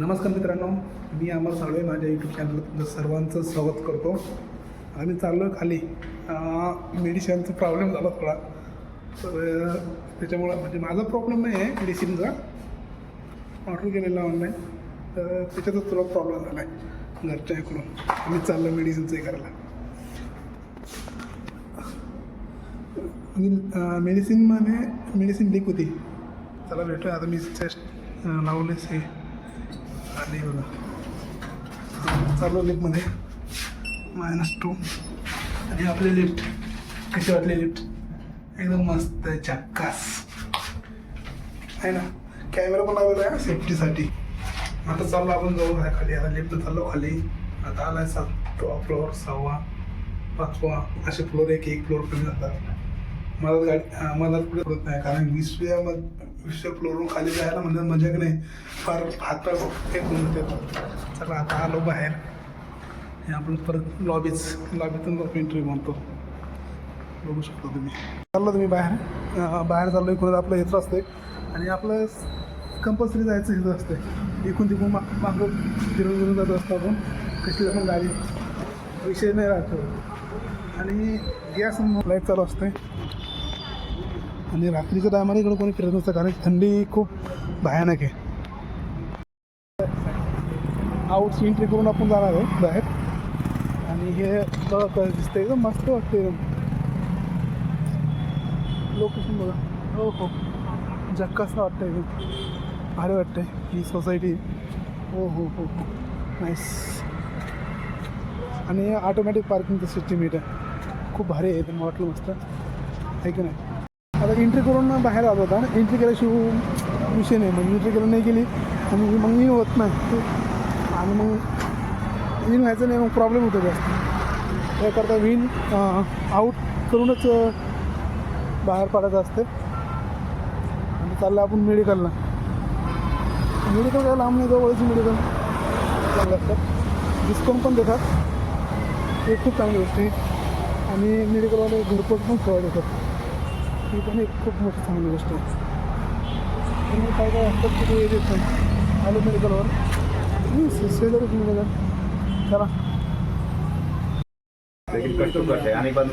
नमस्कार मित्रांनो मी अमर साळवे माझ्या यूट्यूब चॅनल सर्वांचं स्वागत करतो. आम्ही चाललो खाली. मेडिसिनचा प्रॉब्लेम झाला थोडा. तर त्याच्यामुळं म्हणजे माझा प्रॉब्लेम नाही आहे मेडिसिनचा ऑर्डर केलेला ऑनलाईन तर त्याच्यातच थोडा प्रॉब्लेम झाला आहे घरच्या इकडून. आम्ही चाललो मेडिसिनचं हे करायला. आणि मेडिसिनमध्ये मेडिसिन लीक होती. चला भेटूया. आता मी चेस्ट लावलेच हे. आले बघा. चालू लिफ्टमध्ये मायनस टू आणि आपली लिफ्ट कशी वाटले लिफ्ट एकदम मस्त आहे चक्कास. आहे ना? कॅमेरा पण लावला आहे सेफ्टीसाठी आता चाललो आपण जाऊ आहे खाली. आता लिफ्ट चाललो खाली. आता आला आहे सातवा फ्लोअर सहावा पाचवा. असे फ्लोअर एक एक फ्लोअर कमी जातात. मला गाडी मला पुढे होत नाही. कारण विसव्या विसव्या फ्लोअरवरून खाली जायला म्हणजे मजा की नाही फार हात हे होऊन येतात चला आता आलो बाहेर. हे आपण परत लॉबीच लॉबीतून एंट्री म्हणतो बघू शकतो तुम्ही. चाललो तुम्ही बाहेर. बाहेर चाललो इकडून आपलं हेच असते आणि आपलं कंपल्सरी जायचं हेच असते इकून तिकडून मा मागं फिरून फिरून जात असतो आपण. कसली पण गाडी. विषय नाही राहतो. आणि गॅस लाइट चालू असते आणि रात्रीच्या टायमाला इकडं कोणी फिरत नसतं कारण थंडी खूप भयानक आहे. आउट एंट्री करून आपण जाणार आहे बाहेर. आणि हे बघा दिसतंय. एकदम मस्त वाटतं एकदम. लोकेशन बघा. हो हो. जक्कासं वाटतं एकदम. भारी वाटतंय ही सोसायटी हो हो हो हो. नाईस आणि ऑटोमॅटिक पार्किंगचं सिस्टीम इथं. खूप भारी आहे. मला वाटलं मस्त. आहे की नाही? आता एंट्री करून बाहेर आलो होता. एंट्री केल्याशिवाय विषय नाही. म्हणजे मग एंट्री करून नाही गेली. आणि मग इन होत नाही. आणि मग इन व्हायचं नाही मग प्रॉब्लेम होतो जास्त. त्याकरता विन आऊट करूनच बाहेर पडायचं असते आणि चाललं आपण मेडिकलला मेडिकल काय लांब नाही जवळची मेडिकल चांगलं असतात डिस्काउंट पण देतात. ते खूप चांगली गोष्ट आहे. आणि मेडिकलवाले घरपोच पण सेवा देतात ही पण एक खूप मोठी चांगली गोष्ट आहे. काय काय असतात की ते देत नाही आलो मेडिकलवर शेजारीच मेडिकल चला. लेकिन कट तो कट है आने के बाद।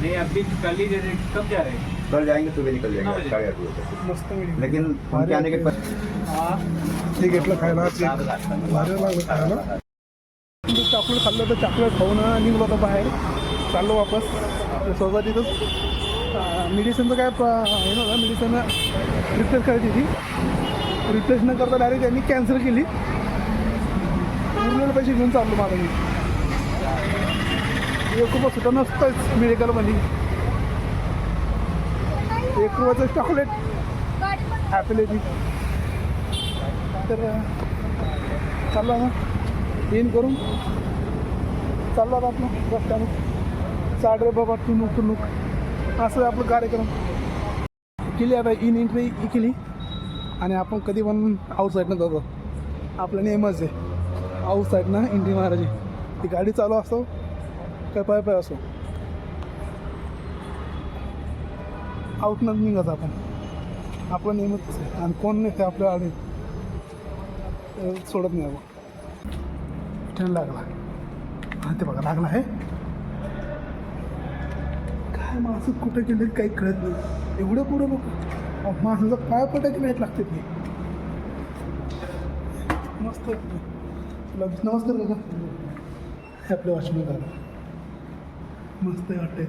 नहीं अभी कल ही कब जा रहे हैं. कल जाएंगे सुबह निकल कितना जाएंगे बजे? साढ़े आठ बजे तक. मस्त मेडिकल लेकिन उनके आने के खायला चॉकलेट खाल्लं तर चॉकलेट खाऊन निघलो होतो बाहेर. चाललो वापस. आपल्या सोसायटीतच मेडिसिनचं काय प- हे नव्हता. मेडिसिन रिप्लेस करायची ती रिप्लेस न करता डायरेक्ट त्यांनी कॅन्सल केली. उरलेले पैसे घेऊन चाललो माझं मी एक रुपया सुद्धा नसतंच मेडिकलमध्ये एक रुपयाचं चॉकलेट ॲपल येते. तर चाललो ना इन करून. चाललो आता आपलं रस्त्यानं. चाड रे बाबा टुनुक टुनुक असं आपलं कार्यक्रम केली आता इन एंट्री केली. आणि आपण कधी पण आउट साईडनं जातो आपलं नेहमीच आहे. आउट साईडनं एंट्री मारायची. ती गाडी चालू असो काय पाय पाय असो. आउटनं निघायचं आपण. आपलं नेहमीच आहे. आणि कोण नाही ते आपल्या आधी सोडत नाही आपण. ट्रेन लागला. हा ते बघा लागला आहे. काय माणसं कुठे गेले काही कळत नाही. एवढं पुढं बघ. माणसाचा पाय पटायची नाहीत लागते ते. मस्त नमस्कार काका हे आपले वॉचमॅन झालं मस्त वाटते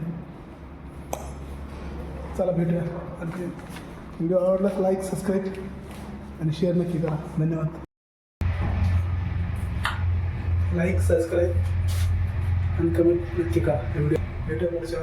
चला भेटूया. आणखी व्हिडिओ आवडला लाईक सबस्क्राईब आणि शेअर नक्की करा. धन्यवाद. लाईक सबस्क्राईब आणि कमेंट नक्की करा. व्हिडिओ भेटूया पुढच्या